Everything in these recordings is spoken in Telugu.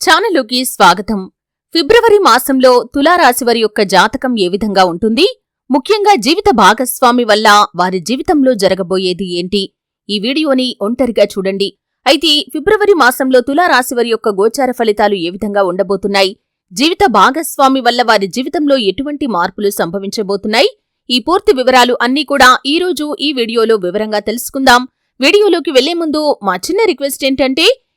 ఛానలుకి స్వాగతం. ఫిబ్రవరి మాసంలో తులారాశివారి యొక్క జాతకం ఏ విధంగా ఉంటుంది? ముఖ్యంగా జీవిత భాగస్వామి వల్ల వారి జీవితంలో జరగబోయేది ఏంటి? ఈ వీడియోని ఒంటరిగా చూడండి. అయితే ఫిబ్రవరి మాసంలో తులారాశివారి యొక్క గోచార ఫలితాలు ఏ విధంగా ఉండబోతున్నాయి? జీవిత భాగస్వామి వల్ల వారి జీవితంలో ఎటువంటి మార్పులు సంభవించబోతున్నాయి? ఈ పూర్తి వివరాలు అన్నీ కూడా ఈ రోజు ఈ వీడియోలో వివరంగా తెలుసుకుందాం. వీడియోలోకి వెళ్ళే ముందు మా చిన్న రిక్వెస్ట్ ఏంటంటే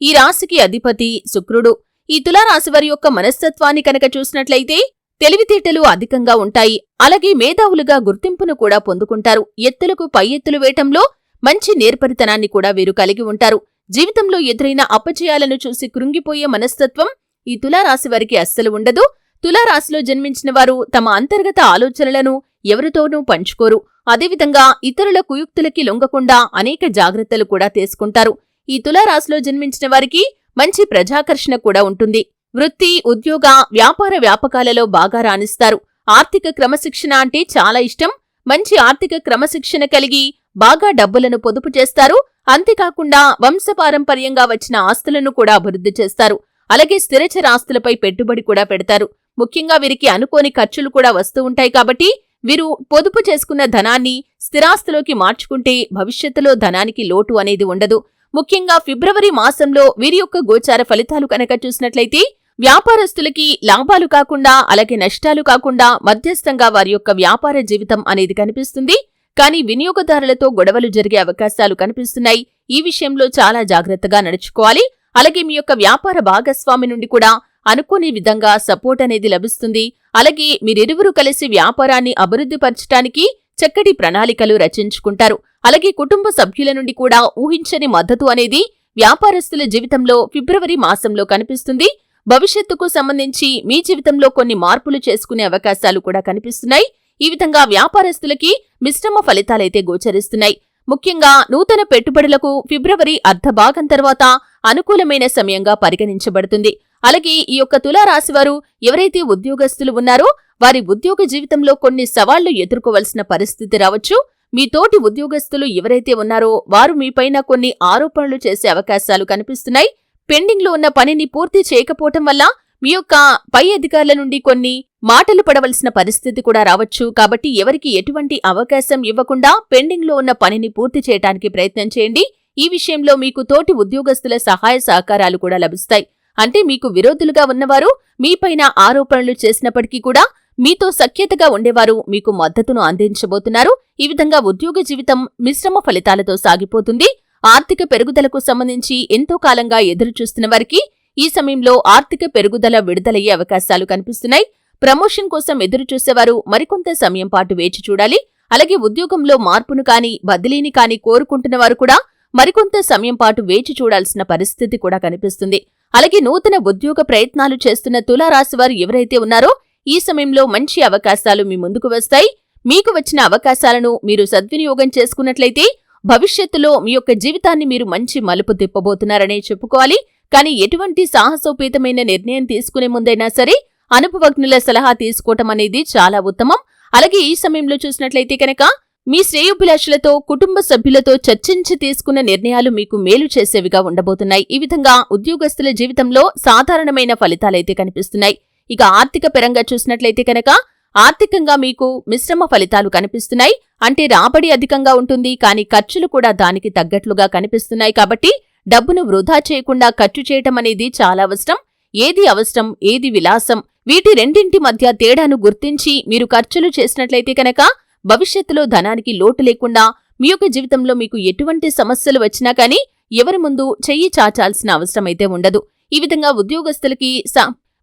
ఈ రాశికి అధిపతి శుక్రుడు. ఈ తులారాశి వారి యొక్క మనస్తత్వాన్ని కనుక చూసినట్లయితే తెలివితేటలు అధికంగా ఉంటాయి. అలాగే మేధావులుగా గుర్తింపును కూడా పొందుకుంటారు. ఎత్తులకు పై ఎత్తులు వేయటంలో మంచి నేర్పరితనాన్ని కూడా వీరు కలిగి ఉంటారు. జీవితంలో ఎదురైన అపజయాలను చూసి కృంగిపోయే మనస్తత్వం ఈ తులారాశి వారికి అస్సలు ఉండదు. తులారాశిలో జన్మించిన వారు తమ అంతర్గత ఆలోచనలను ఎవరితోనూ పంచుకోరు. అదేవిధంగా ఇతరుల కుయుక్తులకి లొంగకుండా అనేక జాగ్రత్తలు కూడా తీసుకుంటారు. ఈ తులారాశిలో జన్మించిన వారికి మంచి ప్రజాకర్షణ కూడా ఉంటుంది. వృత్తి ఉద్యోగ వ్యాపార వ్యాపకాలలో బాగా రాణిస్తారు. ఆర్థిక క్రమశిక్షణ అంటే చాలా ఇష్టం. మంచి ఆర్థిక క్రమశిక్షణ కలిగి బాగా డబ్బులను పొదుపు చేస్తారు. అంతేకాకుండా వంశపారంపర్యంగా వచ్చిన ఆస్తులను కూడా అభివృద్ధి చేస్తారు. అలాగే స్థిరచర ఆస్తులపై పెట్టుబడి కూడా పెడతారు. ముఖ్యంగా వీరికి అనుకోని ఖర్చులు కూడా వస్తూ ఉంటాయి కాబట్టి వీరు పొదుపు చేసుకున్న ధనాన్ని స్థిరాస్తులోకి మార్చుకుంటే భవిష్యత్తులో ధనానికి లోటు అనేది ఉండదు. ముఖ్యంగా ఫిబ్రవరి మాసంలో వీరి యొక్క గోచార ఫలితాలు కనుక చూసినట్లయితే వ్యాపారస్తులకి లాభాలు కాకుండా అలాగే నష్టాలు కాకుండా మధ్యస్థంగా వారి యొక్క వ్యాపార జీవితం అనేది కనిపిస్తుంది. కానీ వినియోగదారులతో గొడవలు జరిగే అవకాశాలు కనిపిస్తున్నాయి. ఈ విషయంలో చాలా జాగ్రత్తగా నడుచుకోవాలి. అలాగే మీ యొక్క వ్యాపార భాగస్వామి నుండి కూడా అనుకోని విధంగా సపోర్ట్ అనేది లభిస్తుంది. అలాగే మీరిరువురు కలిసి వ్యాపారాన్ని అభివృద్ధిపరచటానికి చక్కటి ప్రణాళికలు రచించుకుంటారు. అలాగే కుటుంబ సభ్యుల నుండి కూడా ఊహించని మద్దతు అనేది వ్యాపారస్తుల జీవితంలో ఫిబ్రవరి మాసంలో కనిపిస్తుంది. భవిష్యత్తుకు సంబంధించి మీ జీవితంలో కొన్ని మార్పులు చేసుకునే అవకాశాలు కూడా కనిపిస్తున్నాయి. ఈ విధంగా వ్యాపారస్తులకి మిశ్రమ ఫలితాలైతే గోచరిస్తున్నాయి. ముఖ్యంగా నూతన పెట్టుబడులకు ఫిబ్రవరి అర్ధభాగం తర్వాత అనుకూలమైన సమయంగా పరిగణించబడుతుంది. అలాగే ఈ యొక్క తులారాశివారు ఎవరైతే ఉద్యోగస్తులు ఉన్నారో వారి ఉద్యోగ జీవితంలో కొన్ని సవాళ్ళు ఎదుర్కోవలసిన పరిస్థితి రావచ్చు. మీ తోటి ఉద్యోగస్తులు ఎవరైతే ఉన్నారో వారు మీపైన కొన్ని ఆరోపణలు చేసే అవకాశాలు కనిపిస్తున్నాయి. పెండింగ్లో ఉన్న పనిని పూర్తి చేయకపోవటం వల్ల మీ యొక్క పై అధికారుల నుండి కొన్ని మాటలు పడవలసిన పరిస్థితి కూడా రావచ్చు. కాబట్టి ఎవరికి ఎటువంటి అవకాశం ఇవ్వకుండా పెండింగ్లో ఉన్న పనిని పూర్తి చేయడానికి ప్రయత్నం చేయండి. ఈ విషయంలో మీకు తోటి ఉద్యోగస్తుల సహాయ సహకారాలు కూడా లభిస్తాయి. అంటే మీకు విరోధులుగా ఉన్నవారు మీపైన ఆరోపణలు చేసినప్పటికీ కూడా మీతో సఖ్యతగా ఉండేవారు మీకు మద్దతును అందించబోతున్నారు. ఈ విధంగా ఉద్యోగ జీవితం మిశ్రమ ఫలితాలతో సాగిపోతుంది. ఆర్థిక పెరుగుదలకు సంబంధించి ఎంతో కాలంగా ఎదురుచూస్తున్న వారికి ఈ సమయంలో ఆర్థిక పెరుగుదల విడుదలయ్యే అవకాశాలు కనిపిస్తున్నాయి. ప్రమోషన్ కోసం ఎదురుచూసేవారు మరికొంత సమయం పాటు వేచి చూడాలి. అలాగే ఉద్యోగంలో మార్పును కాని బదిలీని కాని కోరుకుంటున్న వారు కూడా మరికొంత సమయం పాటు వేచి చూడాల్సిన పరిస్థితి కూడా కనిపిస్తుంది. అలాగే నూతన ఉద్యోగ ప్రయత్నాలు చేస్తున్న తులారాశివారు ఎవరైతే ఉన్నారో ఈ సమయంలో మంచి అవకాశాలు మీ ముందుకు వస్తాయి. మీకు వచ్చిన అవకాశాలను మీరు సద్వినియోగం చేసుకున్నట్లయితే భవిష్యత్తులో మీ యొక్క జీవితాన్ని మీరు మంచి మలుపు తిప్పబోతున్నారనే చెప్పుకోవాలి. కానీ ఎటువంటి సాహసోపేతమైన నిర్ణయం తీసుకునే ముందైనా సరే అనుభవజ్ఞుల సలహా తీసుకోవటం అనేది చాలా ఉత్తమం. అలాగే ఈ సమయంలో చూసినట్లయితే కనుక మీ శ్రేయోభిలాషులతో కుటుంబ సభ్యులతో చర్చించి తీసుకున్న నిర్ణయాలు మీకు మేలు చేసేవిగా ఉండబోతున్నాయి. ఈ విధంగా ఉద్యోగస్తుల జీవితంలో సాధారణమైన ఫలితాలైతే కనిపిస్తున్నాయి. ఇక ఆర్థిక పరంగా చూసినట్లయితే కనుక ఆర్థికంగా మీకు మిశ్రమ ఫలితాలు కనిపిస్తున్నాయి. అంటే రాబడి అధికంగా ఉంటుంది. కానీ ఖర్చులు కూడా దానికి తగ్గట్లుగా కనిపిస్తున్నాయి. కాబట్టి డబ్బును వృధా చేయకుండా ఖర్చు చేయటం అనేది చాలా అవసరం. ఏది అవసరం? ఏది విలాసం? వీటి రెండింటి మధ్య తేడాను గుర్తించి మీరు ఖర్చులు చేసినట్లయితే కనుక భవిష్యత్తులో ధనానికి లోటు లేకుండా మీ యొక్క జీవితంలో మీకు ఎటువంటి సమస్యలు వచ్చినా కానీ ఎవరి ముందు చెయ్యి చాచాల్సిన అవసరమైతే ఉండదు. ఈ విధంగా ఉద్యోగస్తులకి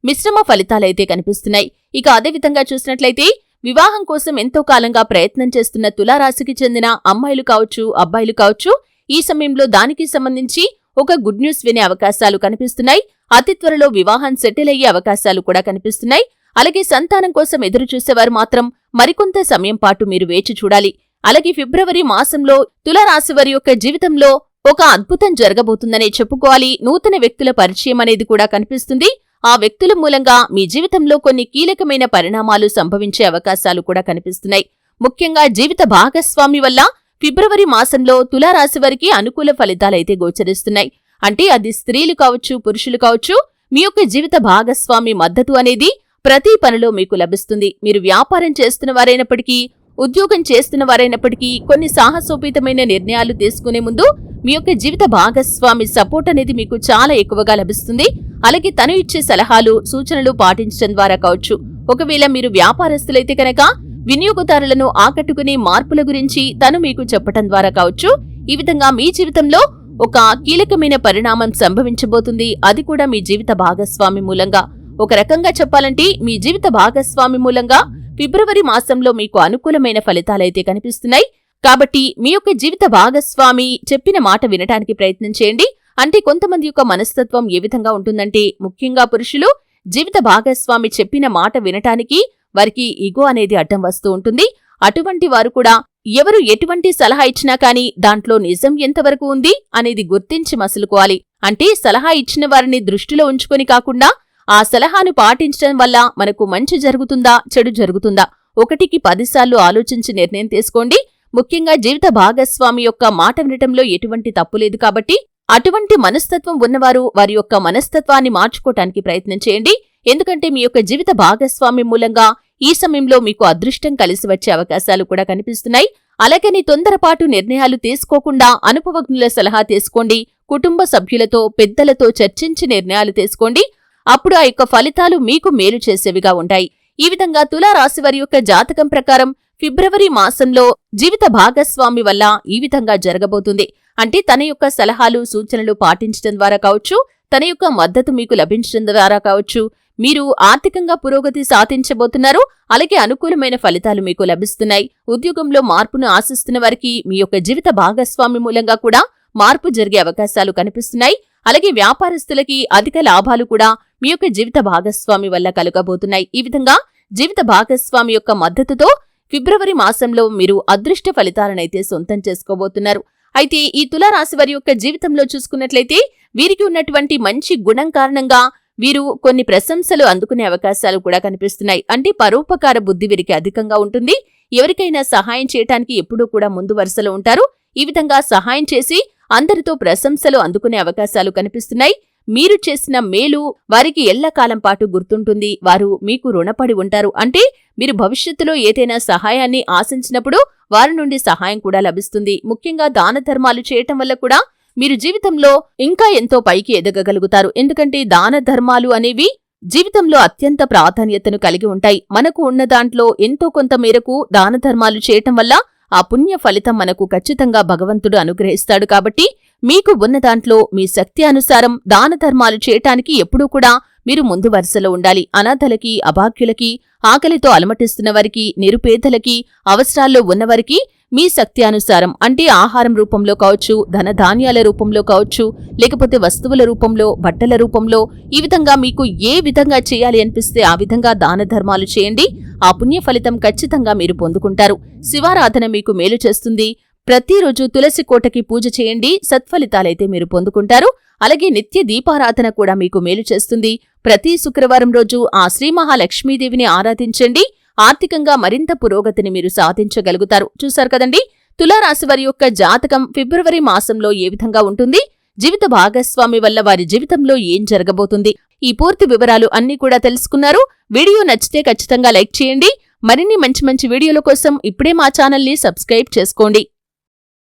మిశ్రమ ఫలితాలైతే కనిపిస్తున్నాయి. ఇక అదేవిధంగా చూసినట్లయితే వివాహం కోసం ఎంతో కాలంగా ప్రయత్నం చేస్తున్న తులారాశికి చెందిన అమ్మాయిలు కావచ్చు అబ్బాయిలు కావచ్చు ఈ సమయంలో దానికి సంబంధించి ఒక గుడ్ న్యూస్ వినే అవకాశాలు కనిపిస్తున్నాయి. అతి త్వరలో వివాహం సెటిల్ అయ్యే అవకాశాలు కూడా కనిపిస్తున్నాయి. అలాగే సంతానం కోసం ఎదురు చూసేవారు మాత్రం మరికొంత సమయం పాటు మీరు వేచి చూడాలి. అలాగే ఫిబ్రవరి మాసంలో తులారాశి వారి యొక్క జీవితంలో ఒక అద్భుతం జరగబోతుందనే చెప్పుకోవాలి. నూతన వ్యక్తుల పరిచయం అనేది కూడా కనిపిస్తుంది. ఆ వ్యక్తుల మూలంగా మీ జీవితంలో కొన్ని కీలకమైన పరిణామాలు సంభవించే అవకాశాలు కూడా కనిపిస్తున్నాయి. ముఖ్యంగా జీవిత భాగస్వామి వల్ల ఫిబ్రవరి మాసంలో తులారాశి వారికి అనుకూల ఫలితాలైతే గోచరిస్తున్నాయి. అంటే అది స్త్రీలు కావచ్చు పురుషులు కావచ్చు మీ యొక్క జీవిత భాగస్వామి మద్దతు అనేది ప్రతి పనిలో మీకు లభిస్తుంది. మీరు వ్యాపారం చేస్తున్న వారైనప్పటికీ ఉద్యోగం చేస్తున్న వారైనప్పటికీ కొన్ని సాహసోపేతమైన నిర్ణయాలు తీసుకునే ముందు మీ యొక్క జీవిత భాగస్వామి సపోర్ట్ అనేది మీకు చాలా ఎక్కువగా లభిస్తుంది. అలాగే తను ఇచ్చే సలహాలు సూచనలు పాటించడం ద్వారా కావచ్చు. ఒకవేళ మీరు వ్యాపారస్తులైతే కనుక వినియోగదారులను ఆకట్టుకునే మార్పుల గురించి తను మీకు చెప్పటం ద్వారా కావచ్చు. ఈ విధంగా మీ జీవితంలో ఒక కీలకమైన పరిణామం సంభవించబోతుంది. అది కూడా మీ జీవిత భాగస్వామి మూలంగా. ఒక రకంగా చెప్పాలంటే మీ జీవిత భాగస్వామి మూలంగా ఫిబ్రవరి మాసంలో మీకు అనుకూలమైన ఫలితాలైతే కనిపిస్తున్నాయి. కాబట్టి మీ యొక్క జీవిత భాగస్వామి చెప్పిన మాట వినటానికి ప్రయత్నం చేయండి. అంటే కొంతమంది యొక్క మనస్తత్వం ఏ విధంగా ఉంటుందంటే ముఖ్యంగా పురుషులు జీవిత భాగస్వామి చెప్పిన మాట వినటానికి వారికి ఇగో అనేది అడ్డం వస్తూ ఉంటుంది. అటువంటి వారు కూడా ఎవరు ఎటువంటి సలహా ఇచ్చినా కానీ దాంట్లో నిజం ఎంతవరకు ఉంది అనేది గుర్తించి మసులుకోవాలి. అంటే సలహా ఇచ్చిన వారిని దృష్టిలో ఉంచుకొని కాకుండా ఆ సలహాను పాటించడం వల్ల మనకు మంచి జరుగుతుందా చెడు జరుగుతుందా? ఒకటికి పదిసార్లు ఆలోచించి నిర్ణయం తీసుకోండి. ముఖ్యంగా జీవిత భాగస్వామి యొక్క మాట వినటంలో ఎటువంటి తప్పు లేదు కాబట్టి అటువంటి మనస్తత్వం ఉన్నవారు వారి యొక్క మనస్తత్వాన్ని మార్చుకోవటానికి ప్రయత్నం చేయండి. ఎందుకంటే మీ యొక్క జీవిత భాగస్వామి మూలంగా ఈ సమయంలో మీకు అదృష్టం కలిసి వచ్చే అవకాశాలు కూడా కనిపిస్తున్నాయి. అలాగని తొందరపాటు నిర్ణయాలు తీసుకోకుండా అనుభవజ్ఞుల సలహా తీసుకోండి. కుటుంబ సభ్యులతో పెద్దలతో చర్చించి నిర్ణయాలు తీసుకోండి. అప్పుడు ఆ యొక్క ఫలితాలు మీకు మేలు చేసేవిగా ఉంటాయి. ఈ విధంగా తులారాశి వారి యొక్క జాతకం ప్రకారం ఫిబ్రవరి మాసంలో జీవిత భాగస్వామి వల్ల ఈ విధంగా జరగబోతుంది. అంటే తన యొక్క సలహాలు సూచనలు పాటించడం ద్వారా కావచ్చు తన యొక్క మద్దతు మీకు లభించడం ద్వారా కావచ్చు మీరు ఆర్థికంగా పురోగతి సాధించబోతున్నారు అలాగే అనుకూలమైన ఫలితాలు మీకు లభిస్తున్నాయి. ఉద్యోగంలో మార్పును ఆశిస్తున్న వారికి మీ యొక్క జీవిత భాగస్వామి మూలంగా కూడా మార్పు జరిగే అవకాశాలు కనిపిస్తున్నాయి. అలాగే వ్యాపారస్తులకి అధిక లాభాలు కూడా మీ యొక్క జీవిత భాగస్వామి వల్ల కలగబోతున్నాయి. ఈ విధంగా జీవిత భాగస్వామి యొక్క మద్దతుతో ఫిబ్రవరి మాసంలో మీరు అదృష్ట ఫలితాలనైతే సొంతం చేసుకోబోతున్నారు. అయితే ఈ తులారాశి వారి యొక్క జీవితంలో చూసుకున్నట్లయితే వీరికి ఉన్నటువంటి మంచి గుణం కారణంగా వీరు కొన్ని ప్రశంసలు అందుకునే అవకాశాలు కూడా కనిపిస్తున్నాయి. అంటే పరోపకార బుద్ధి వీరికి అధికంగా ఉంటుంది. ఎవరికైనా సహాయం చేయటానికి ఎప్పుడూ కూడా ముందు వరుసలో ఉంటారు. ఈ విధంగా సహాయం చేసి అందరితో ప్రశంసలు అందుకునే అవకాశాలు కనిపిస్తున్నాయి. మీరు చేసిన మేలు వారికి ఎల్లకాలం పాటు గుర్తుంటుంది. వారు మీకు రుణపడి ఉంటారు. అంటే మీరు భవిష్యత్తులో ఏదైనా సహాయాన్ని ఆశించినప్పుడు వారి నుండి సహాయం కూడా లభిస్తుంది. ముఖ్యంగా దాన ధర్మాలు చేయటం వల్ల కూడా మీరు జీవితంలో ఇంకా ఎంతో పైకి ఎదగగలుగుతారు. ఎందుకంటే దాన ధర్మాలు అనేవి జీవితంలో అత్యంత ప్రాధాన్యతను కలిగి ఉంటాయి. మనకు ఉన్న దాంట్లో ఎంతో కొంత మేరకు దాన ధర్మాలు చేయటం వల్ల ఆ పుణ్య ఫలితం మనకు ఖచ్చితంగా భగవంతుడు అనుగ్రహిస్తాడు కాబట్టి మీకు ఉన్న దాంట్లో మీ శక్తి అనుసారం దాన ధర్మాలు చేయటానికి ఎప్పుడూ కూడా మీరు ముందు వరుసలో ఉండాలి. అనాథలకి అభాగ్యులకి ఆకలితో అలమటిస్తున్న వారికి నిరుపేదలకి అవసరాల్లో ఉన్నవారికి మీ శక్తి అనుసారం అంటే ఆహారం రూపంలో కావచ్చు ధనధాన్యాల రూపంలో కావచ్చు లేకపోతే వస్తువుల రూపంలో బట్టల రూపంలో ఈ విధంగా మీకు ఏ విధంగా చేయాలి అనిపిస్తే ఆ విధంగా దాన ధర్మాలు చేయండి. ఆ పుణ్య ఫలితం ఖచ్చితంగా మీరు పొందుకుంటారు. శివారాధన మీకు మేలు చేస్తుంది. ప్రతిరోజు తులసి కోటకి పూజ చేయండి సత్ఫలితాలైతే మీరు పొందుకుంటారు. అలాగే నిత్య దీపారాధన కూడా మీకు మేలు చేస్తుంది. ప్రతి శుక్రవారం రోజు ఆ శ్రీ మహాలక్ష్మీదేవిని ఆరాధించండి. ఆర్థికంగా మరింత పురోగతిని మీరు సాధించగలుగుతారు. చూశారు కదండి? తులారాశి వారి యొక్క జాతకం ఫిబ్రవరి మాసంలో ఏ విధంగా ఉంటుంది? జీవిత భాగస్వామి వల్ల వారి జీవితంలో ఏం జరగబోతుంది? ఈ పూర్తి వివరాలు అన్నీ కూడా తెలుసుకున్నారు. వీడియో నచ్చితే ఖచ్చితంగా లైక్ చేయండి. మరిన్ని మంచి మంచి వీడియోల కోసం ఇప్పుడే మా ఛానల్ని సబ్స్క్రైబ్ చేసుకోండి.